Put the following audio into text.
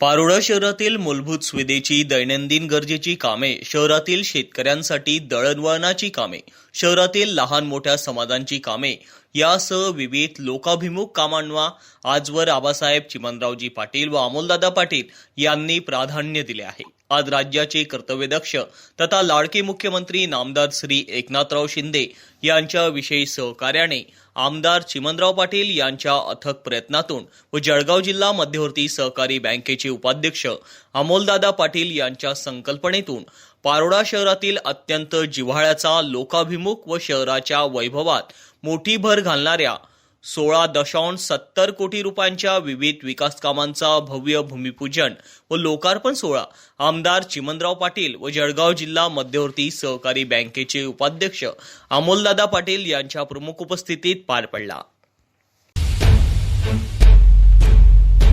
पारोळा शहरातील मूलभूत सुविधेची दैनंदिन गरजेची कामे शहरातील शेतकऱ्यांसाठी दळणवळणाची कामे शहरातील लहान मोठ्या समाजांची कामे यासह विविध लोकाभिमुख कामांना आजवर आबासाहेब चिमणरावजी पाटील व अमोलदादा पाटील यांनी प्राधान्य दिले आहे. आज राज्याचे कर्तव्यदक्ष तथा लाडके मुख्यमंत्री नामदार श्री एकनाथराव शिंदे यांच्या विशेष सहकार्याने आमदार चिमनराव पाटील यांच्या अथक प्रयत्नातून व जळगाव जिल्हा मध्यवर्ती सहकारी बँकेचे उपाध्यक्ष अमोलदादा पाटील यांच्या संकल्पनेतून पारोडा शहरातील अत्यंत जिव्हाळ्याचा लोकाभिमुख व शहराच्या वैभवात मोठी भर घालणाऱ्या सोळा दशांश सत्तर कोटी रुपयांच्या विविध विकास कामांचा भव्य भूमिपूजन व लोकार्पण सोहळा. आमदार चिमनराव पाटील व जळगाव जिल्हा मध्यवर्ती सहकारी बँकेचे उपाध्यक्ष अमोलदादा पाटील यांच्या प्रमुख उपस्थितीत पार पडला.